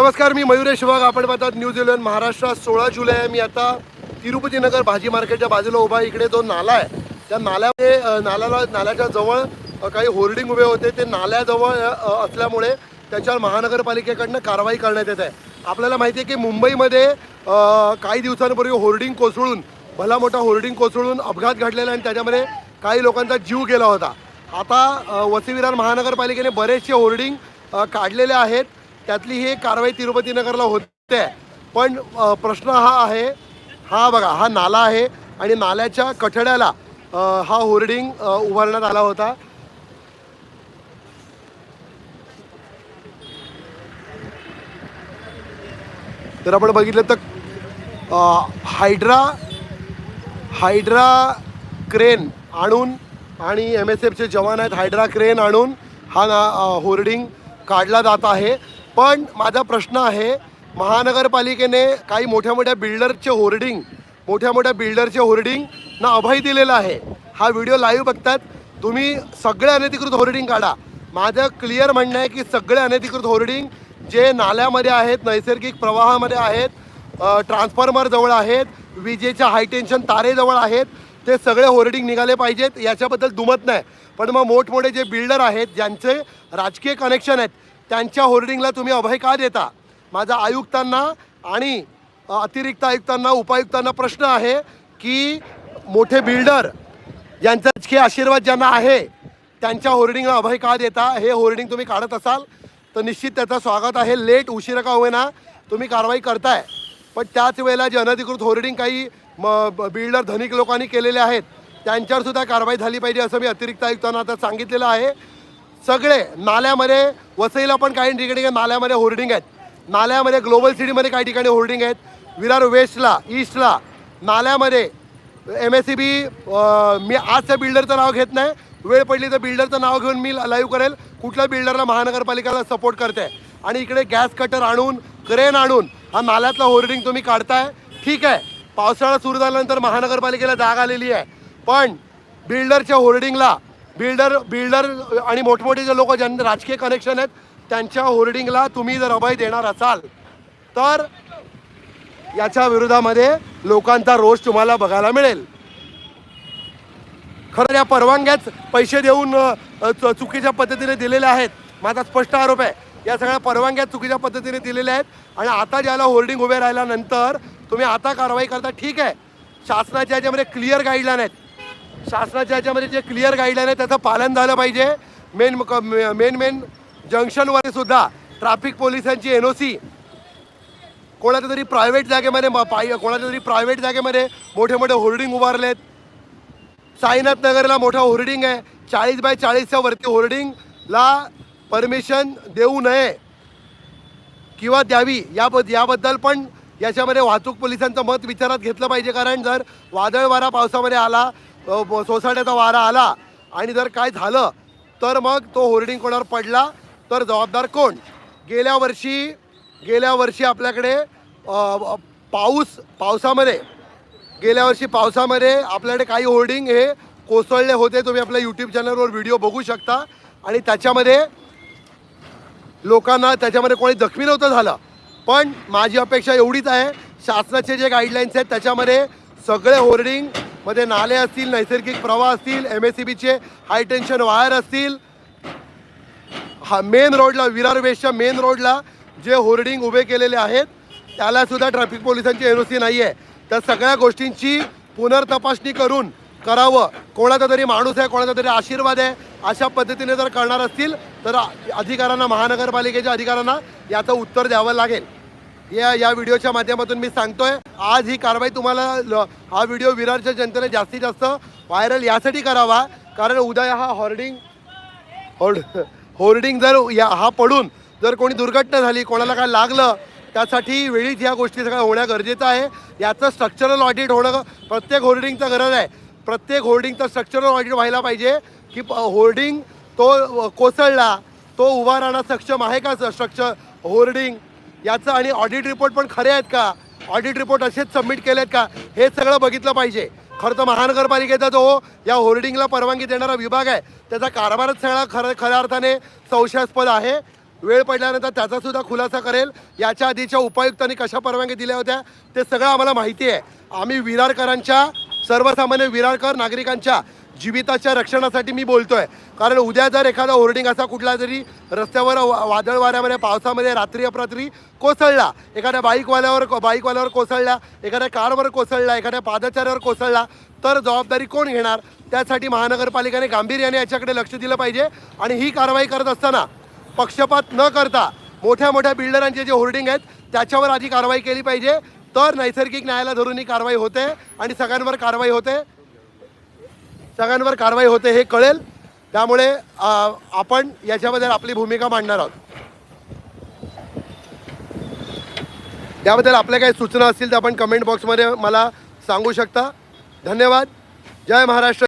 नमस्कार मी मयुरेश वाघ आपण पाहतात न्यूज इलेव्हन महाराष्ट्रात सोळा जुलै आहे. मी आता तिरुपती नगर भाजी मार्केटच्या बाजूला उभा इकडे जो नाला आहे त्या नाल्यामध्ये नाल्याला नाल्याच्या जवळ काही होर्डिंग उभे होते. ते नाल्याजवळ असल्यामुळे त्याच्यावर महानगरपालिकेकडनं कारवाई करण्यात येत आहे. आपल्याला माहिती आहे की मुंबईमध्ये काही दिवसांपूर्वी होर्डिंग कोसळून भला मोठा होर्डिंग कोसळून अपघात घडलेला आणि त्याच्यामध्ये काही लोकांचा जीव गेला होता. आता अ, महानगरपालिकेने बरेचसे होर्डिंग काढलेले आहेत. त्यातली ही कारवाई तिरुपती नगरला होते. पण प्रश्न हा आहे हा बघा हा नाला आहे आणि नाल्याच्या कठड्याला हा होर्डिंग उभारण्यात आला होता. तर आपण बघितलं तर हायड्रा हायड्रा क्रेन आणून आणि एम एस एफचे जवान आहेत हायड्रा क्रेन आणून हा ना होर्डिंग काढला जात आहे. पण माझा प्रश्न आहे महानगरपालिकेने काही मोठ्या मोठ्या बिल्डरचे होर्डिंग मोठ्या मोठ्या बिल्डरचे होर्डिंग ना अभय दिलेला आहे. हा व्हिडिओ लाईव्ह बघतात. तुम्ही सगळे अनधिकृत होर्डिंग काढा. माझं क्लिअर म्हणणं आहे की सगळे अनधिकृत होर्डिंग जे नाल्यामध्ये आहेत नैसर्गिक प्रवाहामध्ये आहेत ट्रान्सफॉर्मरजवळ आहेत विजेच्या हायटेन्शन तारेजवळ आहेत ते सगळे होर्डिंग निघाले पाहिजेत. याच्याबद्दल दुमत नाही. पण मग मोठमोठे जे बिल्डर आहेत ज्यांचे राजकीय कनेक्शन आहेत त्यांच्या होर्डिंगला तुम्ही अभय का देता? माझा आयुक्तांना आणि अतिरिक्त आयुक्तांना उपायुक्तांना प्रश्न आहे की मोठे बिल्डर यांचा राजकीय आशीर्वाद ज्यांना आहे त्यांच्या होर्डिंगला अभय का देता? हे होर्डिंग तुम्ही काढत असाल तर निश्चित त्याचं स्वागत आहे. लेट उशिरा का होईना तुम्ही कारवाई करताय. पण त्याच वेळेला जे अनधिकृत होर्डिंग काही म बिल्डर धनिक लोकांनी केलेले आहेत त्यांच्यावर सुद्धा कारवाई झाली पाहिजे असं मी अतिरिक्त आयुक्तांना आता सांगितलेलं आहे. सगळे नाल्यामध्ये वसईला पण काही ठिकाणी नाल्यामध्ये होर्डिंग आहेत. नाल्यामध्ये ग्लोबल सिटीमध्ये काही ठिकाणी होर्डिंग आहेत. विरार वेस्टला ईस्टला नाल्यामध्ये एम एस सी बी मी आजच्या बिल्डरचं नाव घेत नाही. वेळ पडली तर बिल्डरचं नाव घेऊन मी लाईव्ह करेल. कुठल्या बिल्डरला महानगरपालिकेला सपोर्ट करते? आणि इकडे गॅस कटर आणून क्रेन आणून हा नाल्यातला होर्डिंग तुम्ही काढताय. ठीक आहे. पावसाळा सुरू झाल्यानंतर महानगरपालिकेला जाग आलेली आहे. पण बिल्डरच्या होर्डिंगला बिल्डर बिल्डर आणि मोठमोठे जे लोक ज्यांना राजकीय कनेक्शन आहेत त्यांच्या होर्डिंगला तुम्ही जर अभय देणार असाल तर याच्या विरोधामध्ये लोकांचा रोष तुम्हाला बघायला मिळेल. खरं या परवानग्याच पैसे देऊन चुकीच्या पद्धतीने दिलेल्या आहेत. माझा स्पष्ट आरोप आहे या सगळ्या परवानग्या चुकीच्या पद्धतीने दिलेल्या आहेत आणि आता ज्याला होर्डिंग उभे राहिल्यानंतर तुम्ही आता कारवाई करता ठीक आहे. शासनाच्या याच्यामध्ये क्लिअर गाईडलाईन आहेत. शासनाच्या याच्यामध्ये जे क्लिअर गाईडलाईन आहे त्याचं पालन झालं पाहिजे. मेन मेन मेन जंक्शनवर सुद्धा ट्रॅफिक पोलिसांची एन ओ सी कोणाच्या तरी प्रायव्हेट जागेमध्ये म- पाय कोणाच्या तरी प्रायव्हेट जागेमध्ये मोठे मोठे होर्डिंग उभारलेत. साईनाथ नगरला मोठा होर्डिंग आहे. चाळीस बाय चाळीसच्या वरती होर्डिंगला परमिशन देऊ नये किंवा द्यावी. याबद्द याबद्दल पण याच्यामध्ये वाहतूक पोलिसांचं मत विचारात घेतलं पाहिजे. कारण जर वादळवारा पावसामध्ये आला सोसाट्याचा वारा आला आणि जर काय झालं तर मग तो होर्डिंग कोणावर पडला तर जबाबदार कोण? गेल्या वर्षी गेल्या वर्षी आपल्याकडे पाऊस पावसामध्ये गेल्या वर्षी पावसामध्ये आपल्याकडे काही होर्डिंग हे कोसळले होते तुम्ही आपल्या यूट्यूब चॅनलवर व्हिडिओ बघू शकता. आणि त्याच्यामध्ये लोकांना त्याच्यामध्ये कोणी जखमी नव्हतं झालं. पण माझी अपेक्षा एवढीच आहे शासनाचे जे गाईडलाईन्स आहेत त्याच्यामध्ये सगळे होर्डिंग मध्ये नाले असतील नैसर्गिक प्रवाह असतील एम एस सी बीचे हाय टेन्शन वायर असतील. हा मेन रोडला विरार वेस्टच्या मेन रोडला जे होर्डिंग उभे केलेले आहेत त्याला सुद्धा ट्रॅफिक पोलिसांची एन ओ सी नाही आहे त्या सगळ्या गोष्टींची पुनर्तपासणी करून करावं. कोणाचा तरी माणूस आहे कोणाचा तरी आशीर्वाद आहे अशा पद्धतीने जर करणार असतील तर अधिकाऱ्यांना महानगरपालिकेच्या अधिकाऱ्यांना याचं उत्तर द्यावं लागेल. या या व्हिडिओच्या माध्यमातून मी सांगतोय आज ही कारवाई तुम्हाला ल- हा व्हिडिओ विरारच्या जनतेने जास्तीत जास्त व्हायरल यासाठी करावा. कारण उद्या हा हॉर्डिंग होर्ड होर्डिंग जर या हा पडून जर कोणी दुर्घटना झाली कोणाला काय लागलं त्यासाठी वेळीच या गोष्टी सगळ्या होणं गरजेचं आहे. याचं स्ट्रक्चरल ऑडिट होणं प्रत्येक होर्डिंगचं गरज आहे. प्रत्येक होर्डिंगचं स्ट्रक्चरल ऑडिट व्हायला पाहिजे की प- होर्डिंग तो कोसळला तो उभा राहणं सक्षम आहे का स्ट्रक्चर होर्डिंग याचं आणि ऑडिट रिपोर्ट पण खरे आहेत का? ऑडिट रिपोर्ट असेच सबमिट केलेत का? हे सगळं बघितलं पाहिजे. खरं तर महानगरपालिकेचा जो या होर्डिंगला परवानगी देणारा विभाग आहे त्याचा कारभारच सगळा खरं खऱ्या अर्थाने संशयास्पद आहे. वेळ पडल्यानंतर त्याचा सुद्धा खुलासा करेल. याच्या आधीच्या उपायुक्तांनी कशा परवानगी दिल्या होत्या ते सगळं आम्हाला माहिती आहे. आम्ही विरारकरांच्या सर्वसामान्य विरारकर नागरिकांच्या जीविताच्या रक्षणासाठी मी बोलतोय. कारण उद्या जर एखादा होर्डिंग असा कुठला जरी रस्त्यावर वा- वादळ वाऱ्यामध्ये पावसामध्ये रात्री अपरात्री कोसळला एखाद्या बाईकवाल्यावर बाईकवाल्यावर कोसळला एखाद्या कारवर कोसळला एखाद्या पादचाऱ्यावर कोसळला तर जबाबदारी कोण घेणार? त्यासाठी महानगरपालिकेने गांभीर्याने याच्याकडे लक्ष दिलं पाहिजे आणि ही कारवाई करत असताना पक्षपात न करता मोठ्या मोठ्या बिल्डरांचे जे होर्डिंग आहेत त्याच्यावर आधी कारवाई केली पाहिजे. तर नैसर्गिक न्यायाला धरून ही कारवाई होते आणि सगळ्यांवर कारवाई होते. सगळ्यांवर कारवाई होते हे कळेल. त्यामुळे आपण याच्याबद्दल आपली भूमिका मांडणार आहोत. त्याबद्दल आपल्या काही सूचना असतील तर आपण कमेंट बॉक्समध्ये मला सांगू शकता. धन्यवाद. जय महाराष्ट्र.